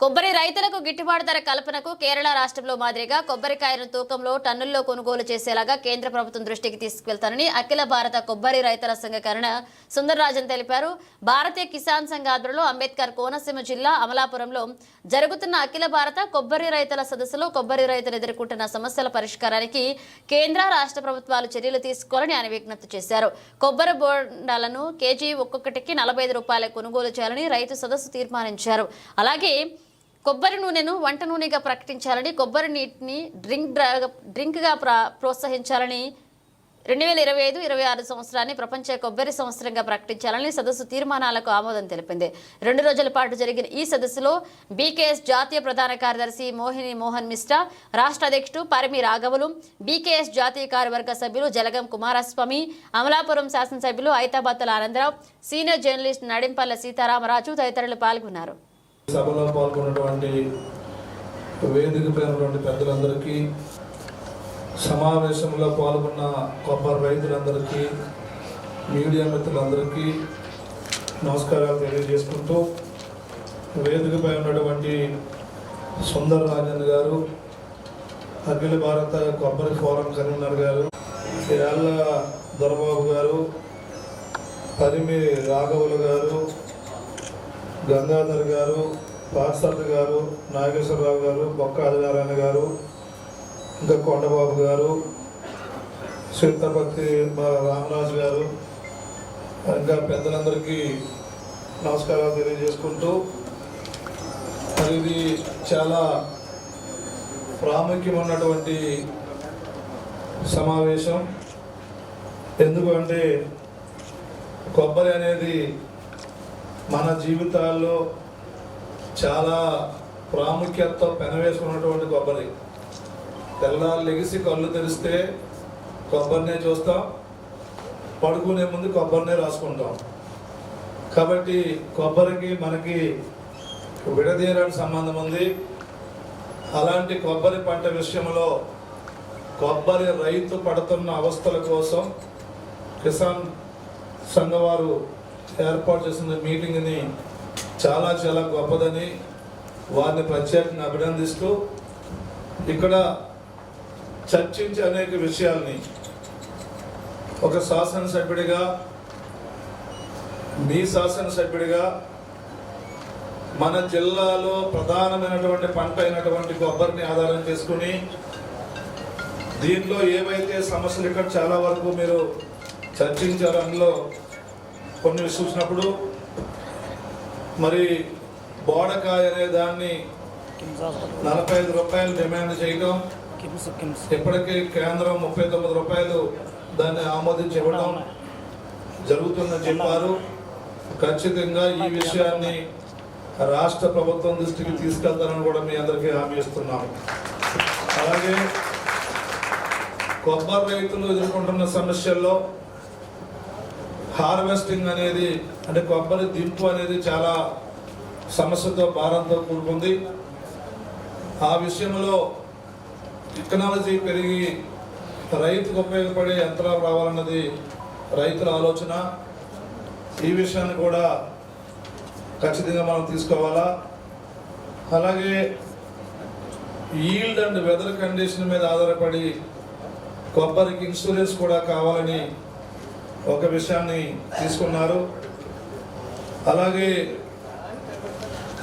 కొబ్బరి రైతులకు గిట్టుబాటు ధర కల్పనకు కేరళ రాష్ట్రంలో మాదిరిగా కొబ్బరికాయను తూకంలో టన్నుల్లో కొనుగోలు చేసేలాగా కేంద్ర ప్రభుత్వం దృష్టికి తీసుకువెళ్తానని అఖిల భారత కొబ్బరి రైతుల సంఘకరణ సుందరరాజన్ తెలిపారు. భారతీయ కిసాన్ సంఘ ఆధ్వర్యంలో అంబేద్కర్ కోనసీమ జిల్లా అమలాపురంలో జరుగుతున్న అఖిల భారత కొబ్బరి రైతుల సదస్సులో కొబ్బరి రైతులు ఎదుర్కొంటున్న సమస్యల పరిష్కారానికి కేంద్ర రాష్ట్ర ప్రభుత్వాలు చర్యలు తీసుకోవాలని ఆయన విజ్ఞప్తి చేశారు. కొబ్బరి బోండాలను కేజీ ఒక్కొక్కటికి నలభై ఐదు రూపాయల కొనుగోలు చేయాలని రైతు సదస్సు తీర్మానించారు. అలాగే కొబ్బరి నూనెను వంట నూనెగా ప్రకటించాలని కొబ్బరి నీటిని డ్రింక్ డ్రింక్గా ప్రా ప్రోత్సహించాలని రెండు వేల ఇరవై ఐదు ఇరవై ఆరు సంవత్సరాన్ని ప్రపంచ కొబ్బరి సంవత్సరంగా ప్రకటించాలని సదస్సు తీర్మానాలకు ఆమోదం తెలిపింది. రెండు రోజుల పాటు జరిగిన ఈ సదస్సులో బీకేఎస్ జాతీయ ప్రధాన కార్యదర్శి మోహిని మోహన్ మిశ్రా రాష్ట్ర అధ్యక్షుడు పరిమి రాఘవులు బీకేఎస్ జాతీయ కార్యవర్గ సభ్యులు జలగం కుమారస్వామి అమలాపురం శాసనసభ్యులు ఐతాబత్తుల ఆనందరావు సీనియర్ జర్నలిస్ట్ నడింపల్ల సీతారామరాజు తదితరులు పాల్గొన్నారు. సభలో పాల్గొన్నటువంటి వేదికపై ఉన్నటువంటి పెద్దలందరికీ సమావేశంలో పాల్గొన్న కొబ్బరి రైతులందరికీ మీడియా మిత్రులందరికీ నమస్కారాలు తెలియజేసుకుంటూ వేదికపై ఉన్నటువంటి సుందర్ రాజన్ గారు అఖిల భారత కొబ్బరి ఫోరం కన్వీనర్ గారు ఏళ్ళ దొరబాబు గారు పరిమి రాఘవులు గారు గంగాధర్ గారు పార్సద్ గారు నాగేశ్వరరావు గారు బొక్క ఆదినారాయణ గారు ఇంకా కొండబాబు గారు చింతపతి రామరాజు గారు ఇంకా పెద్దలందరికీ నమస్కారాలు తెలియజేసుకుంటూ మరి ఇది చాలా ప్రాముఖ్యమైనటువంటి సమావేశం. ఎందుకంటే కొబ్బరి అనేది మన జీవితాల్లో చాలా ప్రాముఖ్యత పెనవేసుకున్నటువంటి కొబ్బరి. తెల్లారు లెగిసి కళ్ళు తెరిస్తే కొబ్బరినే చూస్తాం పడుకునే ముందు కొబ్బరినే రాసుకుంటాం. కాబట్టి కొబ్బరికి మనకి విడదీయడానికి సంబంధం ఉంది. అలాంటి కొబ్బరి పంట విషయంలో కొబ్బరి రైతు పడుతున్న అవస్థల కోసం కిసాన్ సంఘవారు ఏర్పాటు చేసిన మీటింగ్ని చాలా చాలా గొప్పదని వారిని ప్రత్యేకంగా అభినందిస్తూ ఇక్కడ చర్చించే అనేక విషయాల్ని ఒక శాసనసభ్యుడిగా మీ శాసనసభ్యుడిగా మన జిల్లాలో ప్రధానమైనటువంటి పంట అయినటువంటి కొబ్బరిని ఆధారం చేసుకుని దీంట్లో ఏవైతే సమస్యలు ఇక్కడ చాలా వరకు మీరు చర్చించారు అందులో కొన్ని చూసినప్పుడు మరి బోడకాయ అనే దాన్ని నలభై ఐదు రూపాయలు డిమాండ్ చేయడం ఇప్పటికీ కేంద్రం ముప్పై తొమ్మిది రూపాయలు దాన్ని ఆమోదించి ఇవ్వడం జరుగుతుందని చెప్పారు. ఖచ్చితంగా ఈ విషయాన్ని రాష్ట్ర ప్రభుత్వం దృష్టికి తీసుకెళ్తారని కూడా మీ అందరికీ హామీ ఇస్తున్నాం అలాగే కొబ్బరి రైతులు ఎదుర్కొంటున్న సమస్యల్లో హార్వెస్టింగ్ అనేది అంటే కొబ్బరి దింపు అనేది చాలా సమస్యతో భారంతో కూడుకుంది. ఆ విషయంలో టెక్నాలజీ పెరిగి రైతుకు ఉపయోగపడే యంత్రాలు రావాలన్నది రైతుల ఆలోచన. ఈ విషయాన్ని కూడా ఖచ్చితంగా మనం తీసుకోవాలా? అలాగే ఈల్డ్ అండ్ వెదర్ కండిషన్ మీద ఆధారపడి కొబ్బరికి ఇన్సూరెన్స్ కూడా కావాలని ఒక విషయాన్ని తీసుకున్నారు. అలాగే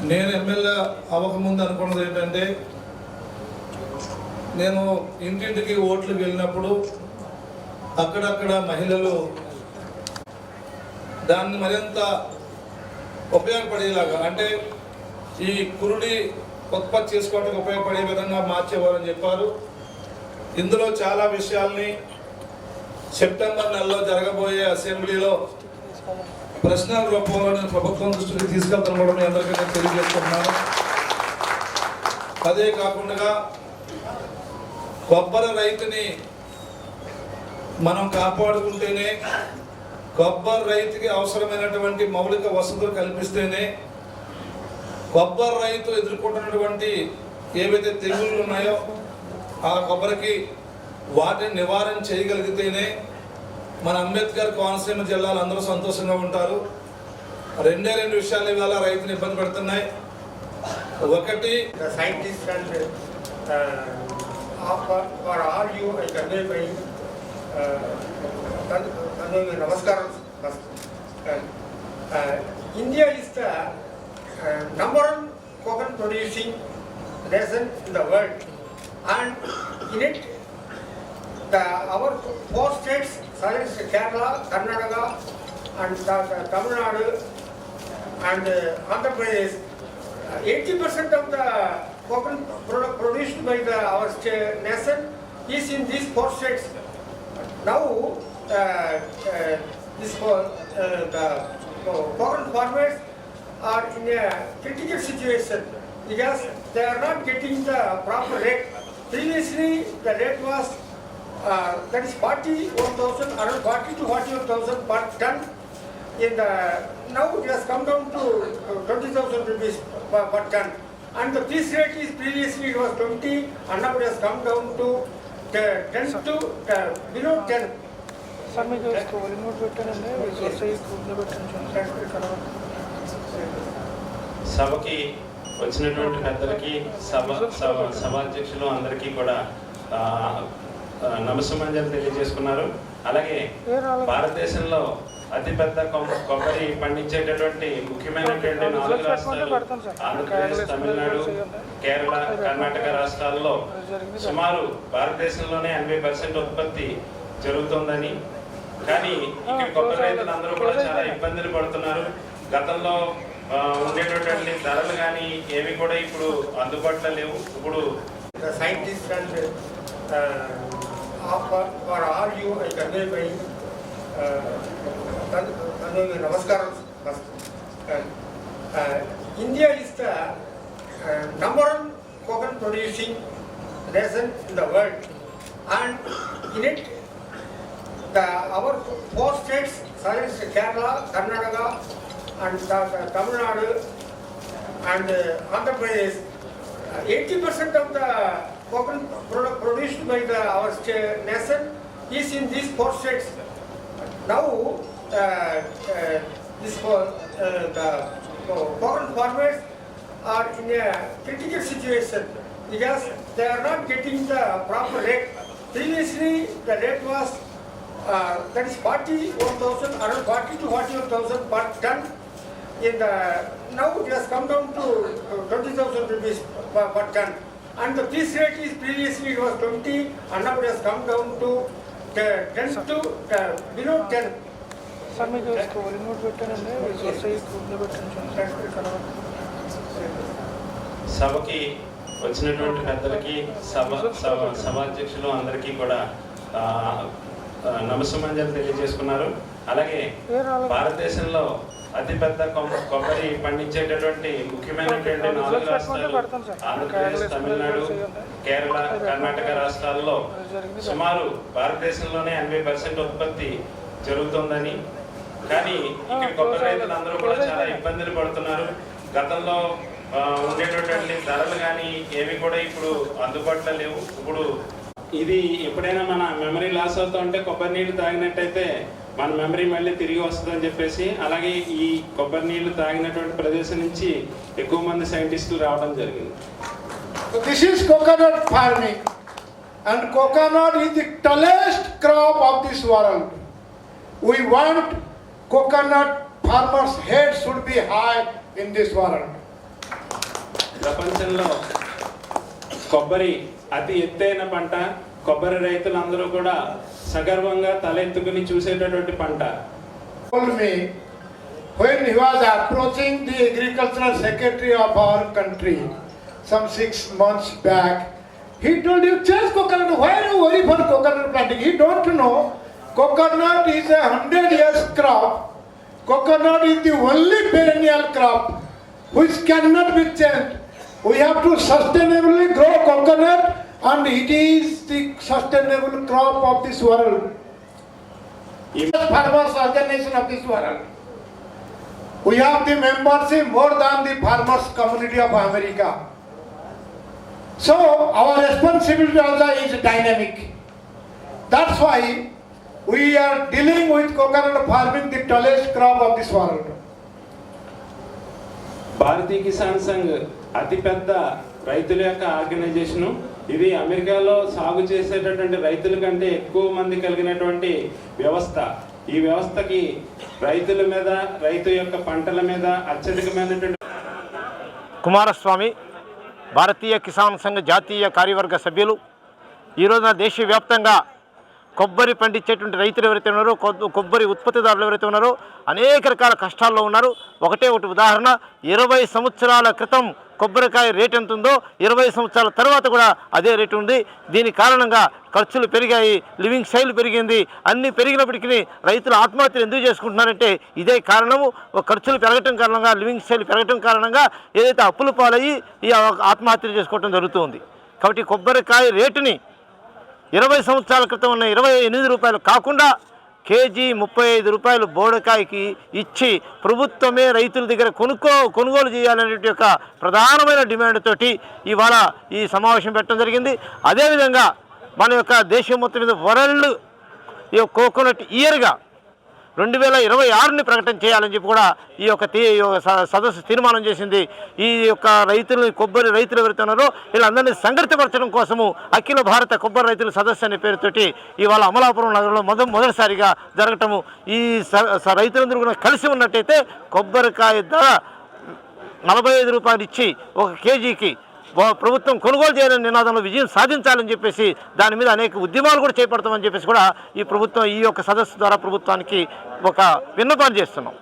నేను ఎమ్మెల్యే అవ్వకముందు అనుకున్నది ఏంటంటే నేను ఇంటింటికి ఓట్లు వెళ్ళినప్పుడు అక్కడక్కడ మహిళలు దాన్ని మరింత ఉపయోగపడేలాగా అంటే ఈ కురుడి ఉత్పత్తి చేసుకోవడానికి ఉపయోగపడే విధంగా మార్చేవారని చెప్పారు. ఇందులో చాలా విషయాల్ని సెప్టెంబర్ నెలలో జరగబోయే అసెంబ్లీలో ప్రశ్నల రూపంలో నేను ప్రభుత్వం దృష్టికి తీసుకెళ్తాను కూడా మీ అందరికీ నేను తెలియజేసుకుంటున్నాను అదే కాకుండా కొబ్బరి రైతుని మనం కాపాడుకుంటేనే కొబ్బరి రైతుకి అవసరమైనటువంటి మౌలిక వసతులు కల్పిస్తేనే కొబ్బరి రైతు ఎదుర్కొంటున్నటువంటి ఏవైతే తెగుళ్ళు ఉన్నాయో ఆ కొబ్బరికి వాటిని నివారణ చేయగలిగితేనే మన అంబేద్కర్ కోనసీమ జిల్లాలో అందరూ సంతోషంగా ఉంటారు. రెండే రెండు విషయాలు ఇవాళ రైతులు ఇబ్బంది పడుతున్నాయి. ఒకటి నమస్కారం India is the number one coconut producing the our four states, silence Kerala, Karnataka, and Tamil Nadu, and uh, Andhra Pradesh, eighty percent of the coconut product produced by the our sta- nation is in these four states. Now, uh, uh, this uh, the coconut farmers are in a critical situation because they are not getting the proper rate. Previously, the rate was uh, that is forty-one thousand, around forty to forty-one thousand per ton. In the, now it has come down to uh, twenty thousand rupees per, per ton. And the this rate is previously it was twenty, and now it has come down to uh, ten to uh, below ten. Sir మీకు remote పెట్టానండి వస్తాయి గ్రూప్లో పెట్టాను సభకి వచ్చినటువంటి పెద్దలకి సభ సభ సభాధ్యక్షులు అందరికీ కూడా ఆ, ఆ, నమస్సుమంజలు తెలియజేసుకున్నారు. అలాగే భారతదేశంలో అతిపెద్ద కొబ్బరి పండించేటటువంటి ముఖ్యమైనటువంటి నాలుగు రాష్ట్రాలు ఆంధ్రప్రదేశ్ తమిళనాడు కేరళ కర్ణాటక రాష్ట్రాల్లో సుమారు భారతదేశంలోనే ఎనభై పర్సెంట్ ఉత్పత్తి జరుగుతుందని. కానీ ఇక్కడ కొబ్బరి రైతులు అందరూ కూడా చాలా ఇబ్బందులు పడుతున్నారు. గతంలో ఉండేటటువంటి ధరలు కానీ ఏవి కూడా ఇప్పుడు అందుబాటులో లేవు. ఇప్పుడు The scientists uh, for all you, I convey my uh, first. Uh, uh, India is the uh, number one coconut producing nation in the world, and in it, our four states, silence Kerala, Karnataka, and the Tamil Nadu, and uh, Andhra Pradesh, eighty percent of the produced by the our nation is in these four. Now, uh, uh, this for uh, the coconut farmers are in a critical situation because they are not getting the proper rate. Previously, the rate was uh, that is forty-one thousand, around forty to forty-one thousand per ton. In the, now it has come down to uh, twenty thousand rupees per, per ton. And the this rate is previously it was twenty, and now it has come down to uh, ten to uh, below ten. Sir మీకు remote పెట్టానండి వస్తాయి గ్రూప్లో పెట్టాను సభకి వచ్చినటువంటి పెద్దలకి సభ సభ సభాధ్యక్షులు అందరికీ కూడా నమస్సుమంజలు తెలియజేసుకున్నారు. అలాగే భారతదేశంలో అతిపెద్ద కొబ్బరి పండించేటటువంటి ముఖ్యమైనటువంటి నాలుగు రాష్ట్రాలు ఆంధ్రప్రదేశ్ తమిళనాడు కేరళ కర్ణాటక రాష్ట్రాల్లో సుమారు భారతదేశంలోనే ఎనభై పర్సెంట్ ఉత్పత్తి జరుగుతుందని. కానీ ఇక్కడ కొబ్బరి రైతులు అందరూ కూడా చాలా ఇబ్బందులు పడుతున్నారు. గతంలో ఉండేటటువంటి ధరలు కానీ ఏవి కూడా ఇప్పుడు అందుబాటులో లేవు. ఇప్పుడు ఇది ఎప్పుడైనా మన మెమరీ లాస్ అవుతా ఉంటే కొబ్బరి నీళ్ళు తాగినట్టయితే మన మెమరీ మళ్ళీ తిరిగి వస్తుందని చెప్పేసి అలాగే ఈ కొబ్బరి నీళ్ళు తాగినటువంటి ప్రదేశం నుంచి ఎక్కువ మంది సైంటిస్టులు రావడం జరిగింది this is coconut farming and coconut is the tallest crop of this world. We want coconut farmers' head should be high in this world. ప్రపంచంలో కొబ్బరి అతి ఎత్తైన పంట కొబ్బరి రైతులందరూ కూడా సగర్వంగా తలెత్తుకుని చూసేటటువంటి పంట Told me when he was approaching the agricultural secretary of our country some six months back, he told you change coconut. Why you worry for coconut planting? He don't know coconut is a hundred years crop. Coconut is the only perennial crop which cannot be changed. We have to sustainably grow coconut and it is the sustainable crop of this world. ఈ farmers organization of this world. We have the membership more than the farmers community of America. So our responsibility also is dynamic. That's why we are dealing with coconut farming, the tallest crop of this world. Bharatiya Kisan Sangh అతిపెద్ద రైతుల యొక్క organisation ఇది అమెరికాలో సాగు చేసేటటువంటి రైతుల కంటే ఎక్కువ మంది కలిగినటువంటి వ్యవస్థ. ఈ వ్యవస్థకి రైతుల మీద రైతు యొక్క పంటల మీద అత్యధికమైనటువంటి కుమారస్వామి భారతీయ కిసాన్ సంఘ జాతీయ కార్యవర్గ సభ్యులు ఈ రోజున దేశవ్యాప్తంగా కొబ్బరి పండించేటువంటి రైతులు ఎవరైతే ఉన్నారో కొబ్బరి ఉత్పత్తిదారులు ఎవరైతే ఉన్నారో అనేక రకాల కష్టాల్లో ఉన్నారు. ఒకటే ఒకటి ఉదాహరణ ఇరవై సంవత్సరాల క్రితం కొబ్బరికాయ రేట్ ఎంత ఉందో ఇరవై సంవత్సరాల తర్వాత కూడా అదే రేటు ఉంది. దీని కారణంగా ఖర్చులు పెరిగాయి లివింగ్ స్టైల్ పెరిగింది. అన్నీ పెరిగినప్పటికీ రైతులు ఆత్మహత్యలు ఎందుకు చేసుకుంటున్నారంటే ఇదే కారణము. ఒక ఖర్చులు పెరగటం కారణంగా లివింగ్ స్టైల్ పెరగటం కారణంగా ఏదైతే అప్పులు పాలయ్యి ఈ ఆత్మహత్యలు చేసుకోవటం జరుగుతుంది. కాబట్టి కొబ్బరికాయ రేటుని ఇరవై సంవత్సరాల క్రితం ఉన్న ఇరవై ఎనిమిది రూపాయలు కాకుండా కేజీ ముప్పై ఐదు రూపాయలు బోడకాయకి ఇచ్చి ప్రభుత్వమే రైతుల దగ్గర కొనుక్కో కొనుగోలు చేయాలనే యొక్క ప్రధానమైన డిమాండ్ తోటి ఇవాళ ఈ సమావేశం పెట్టడం జరిగింది. అదేవిధంగా మన యొక్క దేశం మొత్తం మీద వరల్డ్ ఈ యొక్క కోకోనట్ ఇయర్గా రెండు వేల ఇరవై ఆరుని ప్రకటన చేయాలని చెప్పి కూడా ఈ యొక్క సదస్సు తీర్మానం చేసింది. ఈ యొక్క రైతులు కొబ్బరి రైతులు ఎవరైతే వీళ్ళందరినీ సంఘటితపరచడం కోసము అఖిల భారత కొబ్బరి రైతుల సదస్సు అనే పేరుతోటి ఇవాళ అమలాపురం నగరంలో మొద మొదటిసారిగా జరగటము. ఈ స- స- రైతులందరూ కూడా కలిసి ఉన్నట్టయితే కొబ్బరికాయ ధర నలభై ఐదు రూపాయలు ఇచ్చి ఒక కేజీకి ప్రభుత్వం కొనుగోలు చేయాలని నినాదంలో విజయం సాధించాలని చెప్పేసి దాని మీద అనేక ఉద్యమాలు కూడా చేపడతామని చెప్పేసి కూడా ఈ ప్రభుత్వం ఈ యొక్క సదస్సు ద్వారా ప్రభుత్వానికి ఒక విన్నపాలు చేస్తున్నాం.